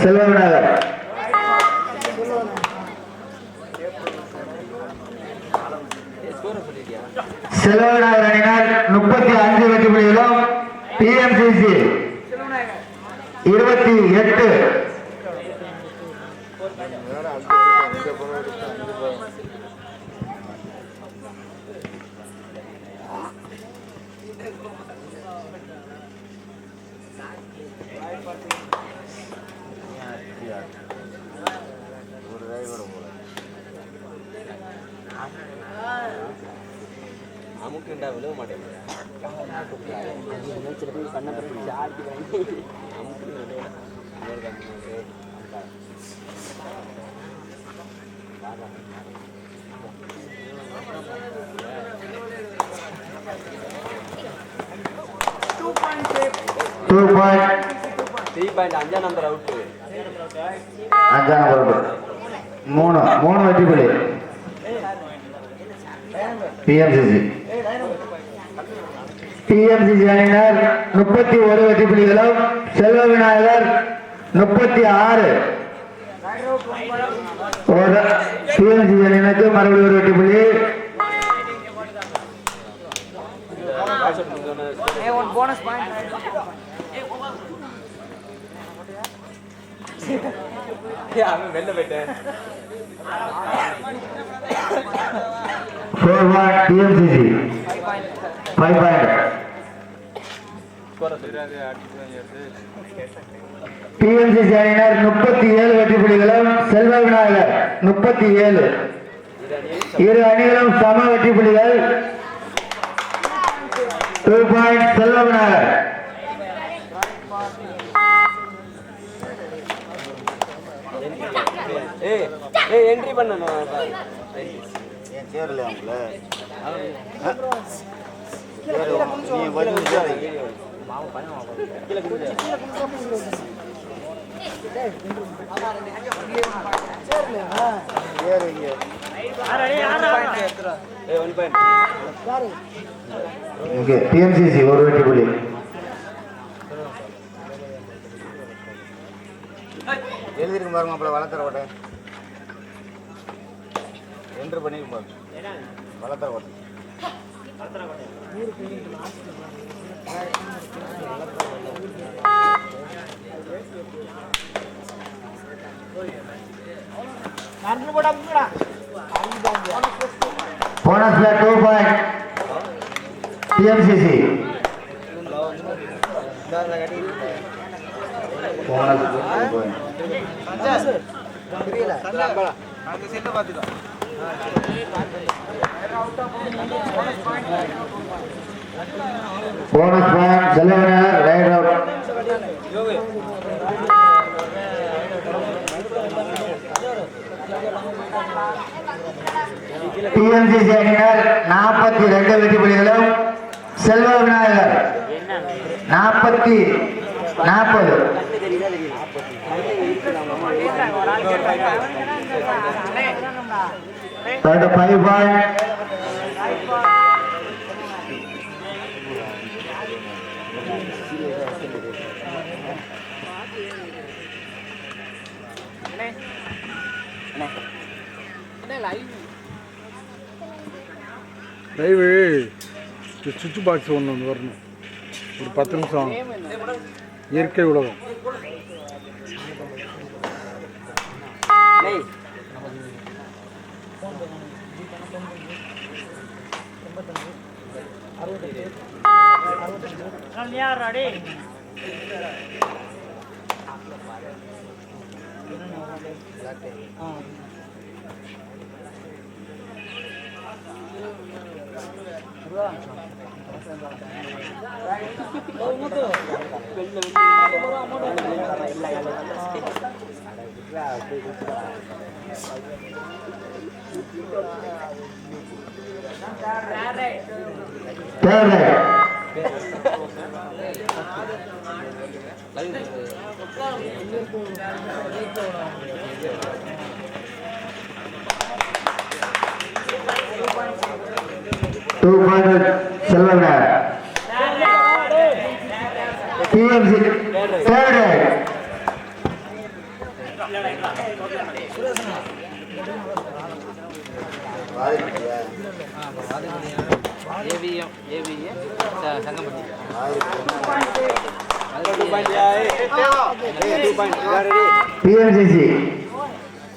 செல்வவிநாயகர் செல்வவிநாயகர் அணியினர் முப்பத்தி அஞ்சு வெற்றி புள்ளிகளும் டிஎம்சிசி இருபத்தி எட்டு. அமுக்குண்டா விழுவ மாட்டேங்குது. டூ பாயிண்ட் த்ரீ பாயிண்ட் அஞ்சா நம்பர் அவுட்டு அஞ்சாம் நம்பர் மூணு மூணு வெற்றி புள்ளி. டிஎம்சிசி டிஎம்சி அணியினர் முப்பத்தி ஒரு வெற்றி புள்ளிகளும் செல்வ விநாயகர் முப்பத்தி ஆறு. ஒரு டிஎம்சிசி அணியினருக்கு மறுபடியும் ஒரு வெற்றி புள்ளி வெளில போயிட்டேன் four one TMCC five point TMCC அணியினர் முப்பத்தி ஏழு வெற்றி புள்ளிகளும் செல்வ விநாயகர் முப்பத்தி ஏழு. இரு அணிகளும் சம வெற்றி புள்ளிகள் two point Selva Vinayagar. Entry பண்ணணும். ஏன் சேரல அவங்கள இங்கே டிஎம்சிசி ஒரு வெற்றி புள்ளி. எழுதிருக்கு பாருங்க அப்பல வளர்த்துற கோட்டை என்ட்ரு பண்ணிருக்கு பாருங்க. வளர்த்துற கோட்டை போனஸ்ல two point TMCC bonus point bonus point செல்வனர் right out TMCC அணியினர் நாற்பத்தி ரெண்டு வெற்றி புள்ளிகளும் செல்வ விநாயகர் நாற்பத்தி நாற்பது. ஃபைவ் பாயிண்ட் லைவு சுவிட்ச் பாக்ஸ் ஒன்று ஒன்று வரணும். ஒரு பத்து நிமிஷம். இயற்கை உலகம். ஏய் தேர்ட் ரைட் டூ பாயிண்ட் செல்வனர் டிஎம்சி தேர்டு ரைட் வாதிப்பட்டியா ஏவிஎம் ஏவிஎம் சங்கம்பட்டி பிஎம்சிசி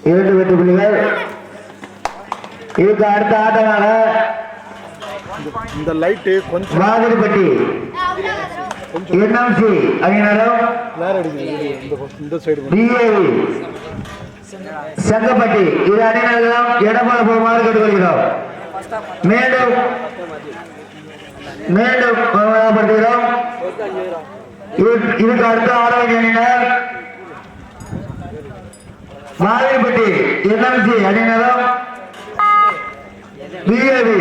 இரண்டு வெற்றி புள்ளிகள். இதுக்கு அடுத்த ஆட்டமான இந்த லைட்டு கொஞ்சம் மாதிரிப்பட்டி என்எம்சி அணியினரும் நேரம் அடிக்குது இந்த இந்த சைடு டிஏவி சங்கப்பட்டி இரு அணியினர்களும் இடமாற போகுமாறு கேட்டுக்கொள்கிறோம் மீண்டும் மீண்டும் படுத்துகிறோம் இது- இதுக்கு அடுத்த ஆரோக்கிய அணியினர் மாதிரிப்பட்டி என்எம்சி அணியினரும் பிஏவி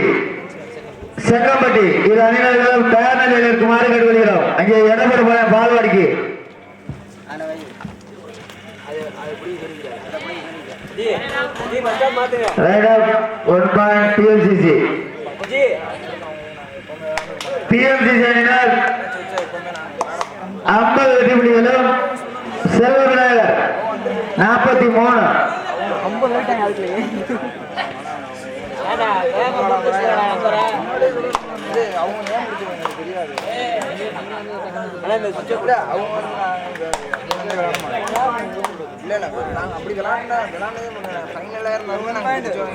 செங்கம்பட்டி இது அணியினர்களும் தயார் நிலையில் இருக்குமாறு கேட்டுக்கொள்கிறோம் அங்கே இடம்பெறும் போன பால்வாடிக்கு. Raider one point PMCC PMCC அணியினர் ஐம்பது வெற்றி புள்ளிகளும் செல்வ விநாயகர் நாற்பத்தி மூணு. ஆனா இந்த சுவிட்சை கூட அப்படி விளையாண்டா விளையாண்டதே முடியல இருந்தாலுமே நாங்க போயிருக்கோம்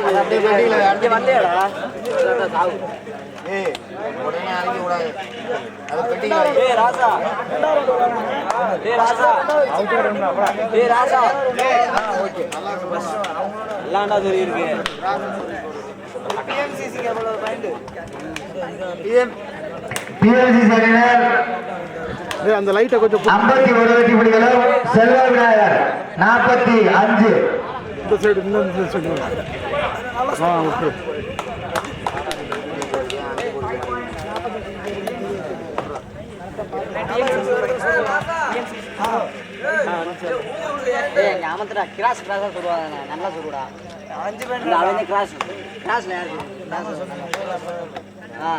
எந்த team வேணா எது வேணா ஆடலாம். எது வேணா ஆடலாம். அது ரவுண்டுக்கு போய் ரவுண்டுக்கு டேய் ஒயர் சொல்லியா ஏய் உடனே அடிக்க கூடாது. அது பெட்டிங்க டேய் ராசா. டேய் ராசா. டேய் ராசா. எல்லாம்டா சொல்லி இருக்கு பிஎம்சிசி அணியினர் ஏய், அந்த லைட்டை கொஞ்சம் ஐம்பத்தி ஒரு வெற்றி புள்ளிகளும் செல்வ விநாயகர் நாற்பத்தி அஞ்சு. இந்த சைடு இந்த இந்த சைடு ஆ ஓகே கிராஸ் சொல்லுவாங்க. நல்லா சொல்லுடா. அஞ்சு பேர் அவனே கிராஸ். கிராஸ்ல யாரு கிராஸ். ஆ.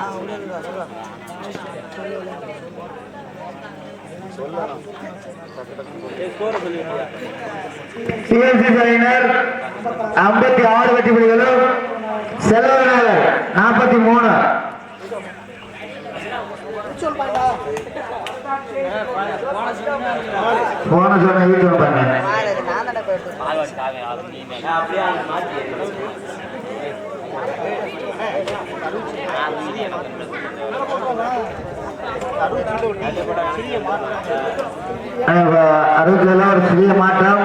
டேய் ஸ்கோர் ஐம்பத்தி ஆறு வெற்றி புலிகளும் செல்வநாதர் நாற்பத்தி மூணு. போன சொன்ன அப்படியே அறுபதுல ஒரு சிறிய மாற்றம்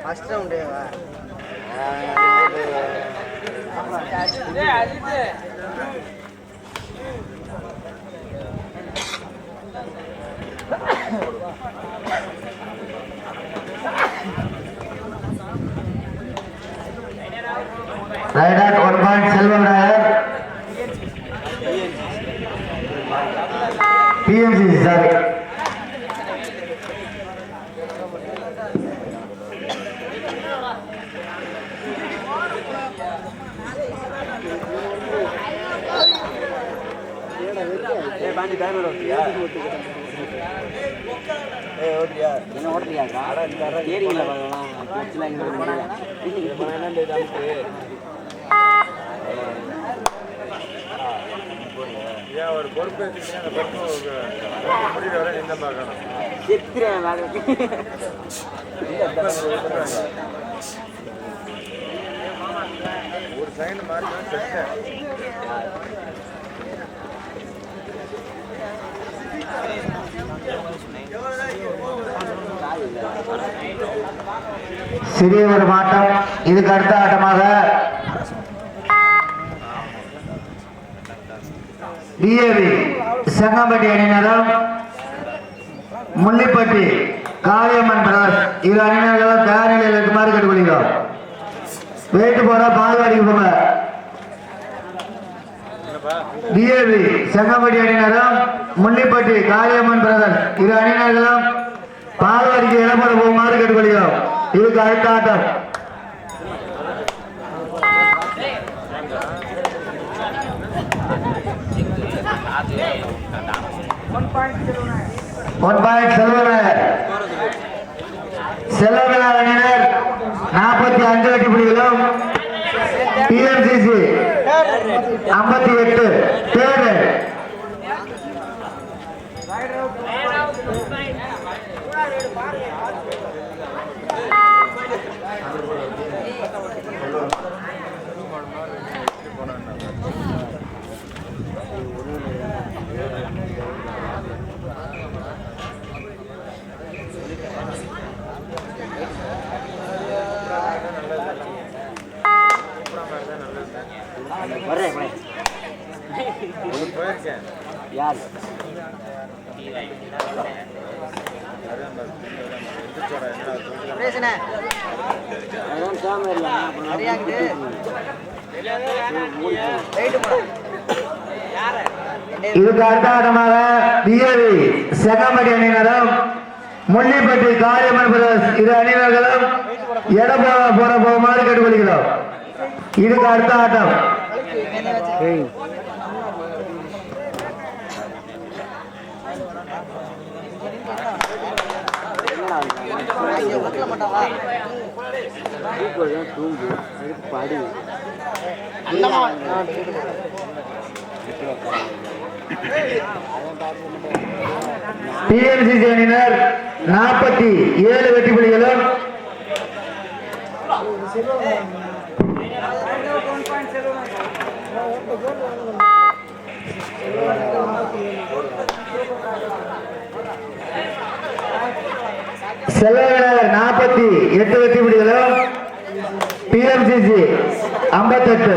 first round raider one point Selva Vinayagar PMCC sorry Pandi timer ஓட்டியா ஏய் ஓட்டியா என்ன ஓடுறியாக்கா ஏரிங்கள வரலாம் பீச்சில் எங்கே போனாங்க இப்போ என்ன இந்த அமுக்கு செத்துறேன் வேலைக்கு சிறிய ஒரு மாட்டம் இதுக்கு அடுத்த ஆட்டமாக டிஏவி செங்கம்பட்டி அணியினரும் முள்ளிப்பட்டி காளியம்மன் பிரதர்ஸ் இரு அணியினர்களும் தயார் நிலையில் இருக்குமாறு கேட்டுக்கொள்கிறோம். வெயிட்டு போற பால்வாடிக்கு போங்க டிஏவி செங்கம்பட்டி அணியினரும் முள்ளிப்பட்டி காளியம்மன் பிரதர் இரு அணியினர்களும் பால்வாடிக்கு இடம்பெற போகுமாறு கேட்டுக்கொள்கிறோம். இதுக்கு அடுத்த ஆட்டம். ஒன் பாயிண்ட் செல்வனர் செல்வனர் அணியினர் நாற்பத்தி அஞ்சு வெட்டி புள்ளிகளும் டிஎம்சிசி ஐம்பத்தி எட்டு. இதுக்கு அடுத்த ஆட்டமாக டிஏவி செங்கம்பட்டி அணியினரும் முள்ளிப்பட்டி காளியம்மன் பிரதர்ஸ் இரு அணியினர்களும் எடை போற போகுமாறு கேட்டுக்கொள்கிறோம். இதுக்கு அடுத்த ஆட்டம். ஏய் தூங்கு படி. டிஎன்சிசி அணியினர் நாற்பத்தி ஏழு வெற்றி புலிகளும் செல்லவினர் நாற்பத்தி எட்டு வெற்றி புலிகளும் டிஎம்சிசி ஐம்பத்தெட்டு.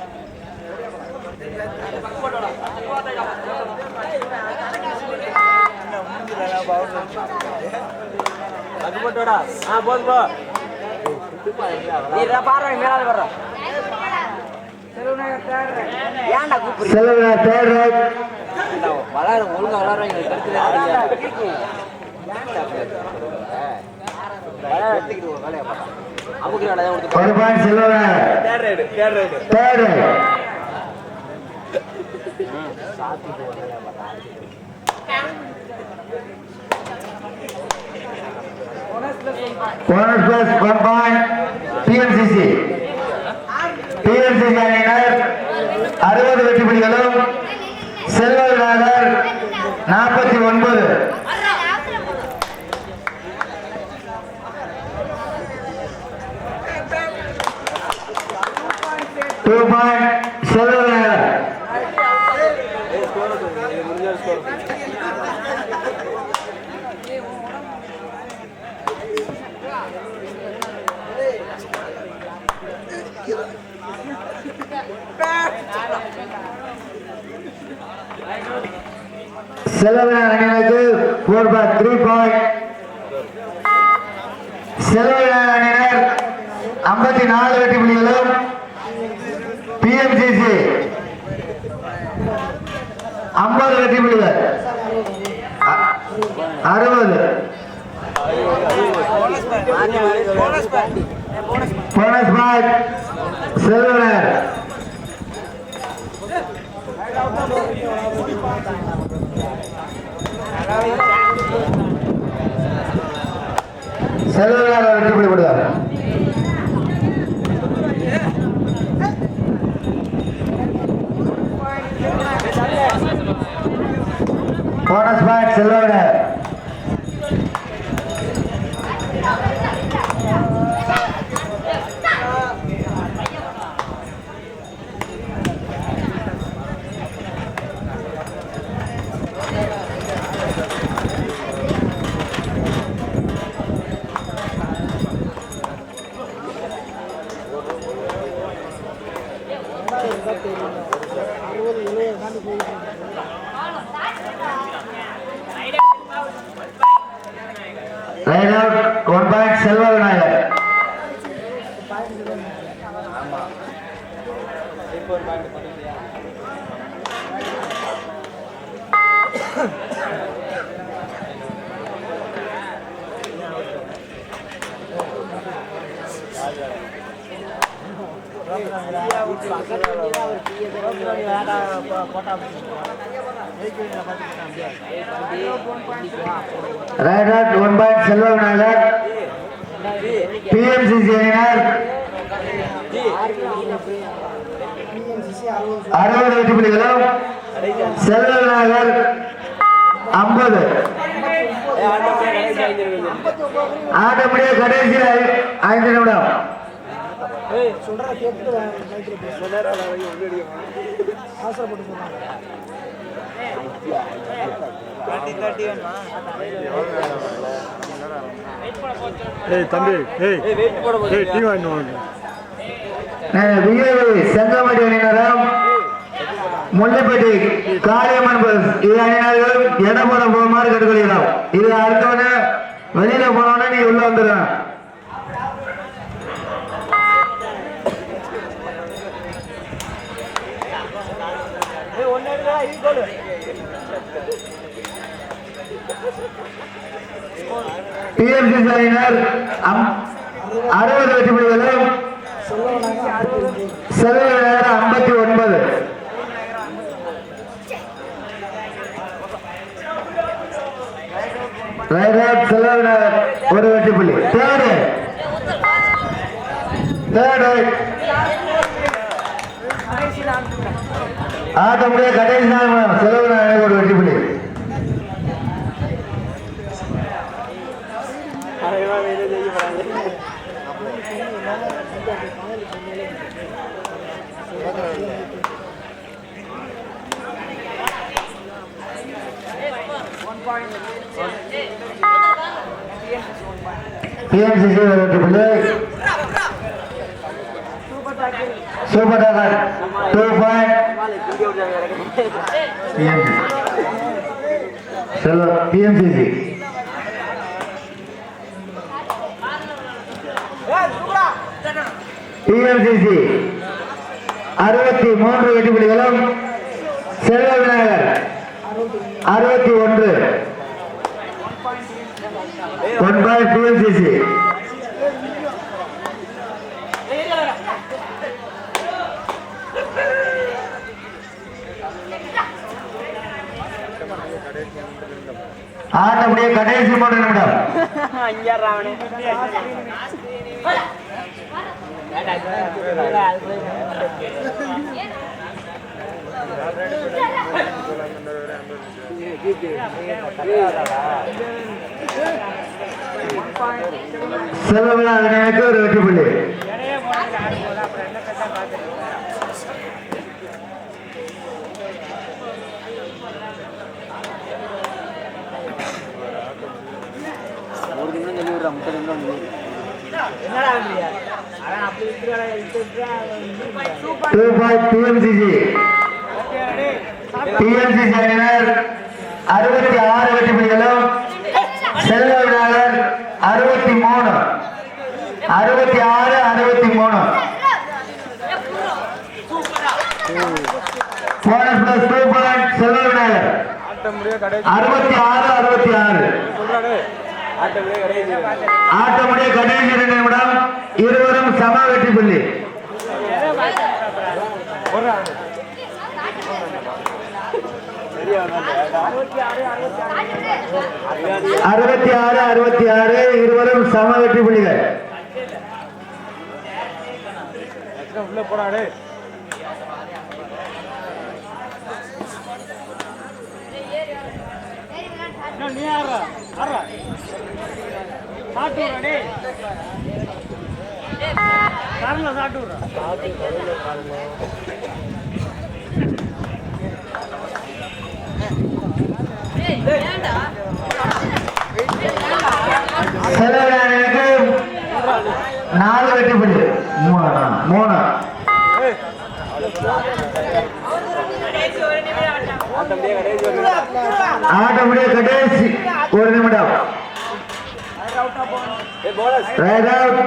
போட்டோடா. ஆ போதும் போ. நீ பாடுற மேலாத பாடுற ஏன்டா ரைட் வளர ஒழுங்கா வளர்றவங்க கருத்து அமுக்கு நடதான் கொடுத்து ஒரு point Selvavinayagar third right one plus one point TMCC TMCC அணியினர் அறுபது வெற்றி புள்ளிகளும் செலவினர் அணியினருக்கு ஃபோர் பார் த்ரீ பாயிண்ட் செலவினர் அணியினர் ஐம்பத்தி நாலு வெற்றி புள்ளிகளும். பிஎம்சிசி ஐம்பது வெற்றி புள்ளிகள். அறுபது. போனஸ் பாய் செல்வனர் செல்வனர் வெற்றி புள்ளி bonus point Selva Vinayagar right out one point Selva Vinayagar PMCC அணியினர் அறுபது வெற்றி புள்ளிகளும் செல்வ ஐம்பது ஆட்டப்படியே கடைசி ஐந்து நிமிடம் ஏய் தம்பி ஏய் ஏய் டீ வாங்க. விஏவி செங்கமடி அணியினரும் முல்லைப்பேட்டை காளியம்மன் பஸ் இது அணியினர்கள் இடம்புற போகுமாறு கேட்டுக்கொள்கிறோம். இது அடுத்தவன வெளியில போனோடனே நீ உள்ள வந்துடும் டிஎம்சி அணியினர் அம்- அறுபது வெற்றி புள்ளிகளும் ஐம்பத்தி ஒன்பது. ரைட் ஒரு வெற்றி புள்ளி. தேர்டு தேர்டு ஆட்டமுடைய கடைசி நாள் செல்வநகர் ஒரு வெற்றி புள்ளி. பிஎம்சிசி ஒரு வெற்றி புள்ளி super tackle two point PMC Selva TMCC அறுபத்தி மூன்று வெற்றி புள்ளிகளும் செல்வ விநாயகர் அறுபத்தி ஒன்று. ஒன் பாயிண்ட் டிஎம்சிசி ஆட்டமுடைய கடைசி மூன்று நிமிடம். செல்வவிழா விநாயகருக்கு ஒரு வெற்றி புள்ளி. ஒரு நிமிடம் சொல்லி விடுறா முப்பது நிமிடம் சொல்லி டூ பாயிண்ட் டிஎம்சிசி டிஎம்சிசி அணியினர் அறுபத்தி ஆறு வெற்றி செல்வ விநாயகர் அறுபத்தி மூணு. அறுபத்தி ஆறு அறுபத்தி மூணு. Bonus plus two point Selva Vinayagar. அறுபத்தி ஆறு அறுபத்தி ஆறு. ஆட்டமுடைய கடைசி இரண்டு நிமிடம். இருவரும் சம வெற்றி புள்ளி அறுபத்தி ஆறு அறுபத்தி ஆறு இருவரும் சம வெற்றி புள்ளிகள் காரணம் செலவினருக்கு நாலு வெற்றி புள்ளி மூணா மூணு. ஆட்டமுடைய கடைசி. ஒரு நிமிடம். ரைட் அவுட்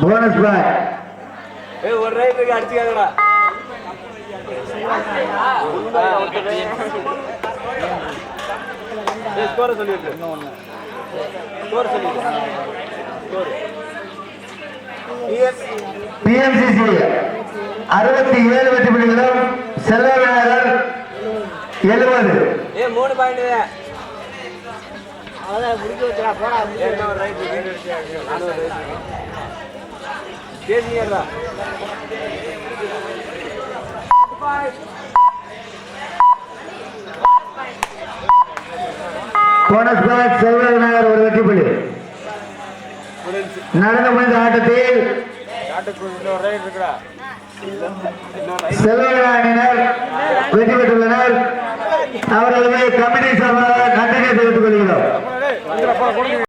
போனஸ் பாய் ஒரு ரைட் இருக்கு அடிச்சுக்காதடா. ஸ்கோர் சொல்லிட்டு ஸ்கோர் சொல்லிட்டு ஸ்கோர் பிஎம்சிசி அறுபத்தி ஏழு வெற்றி புள்ளிகளும் செல்வ விநாயகர் எழுபது. ஏய் மூணு பாயிண்ட் அவ்வளோதான் முடிக்க வச்சுடா போடா என்ன ஒரு போனஸ் பாய் செல்வ விநாயகர் ஒரு வெற்றி புள்ளி. நடந்து முடிந்த ஆட்டத்தில் நாட்டுக்கு வெற்றி பெற்றுள்ளனர். அவர்களுமே கமிட்டி சார்பாக நன்றி தெரிவித்துக் கொள்கிறோம்.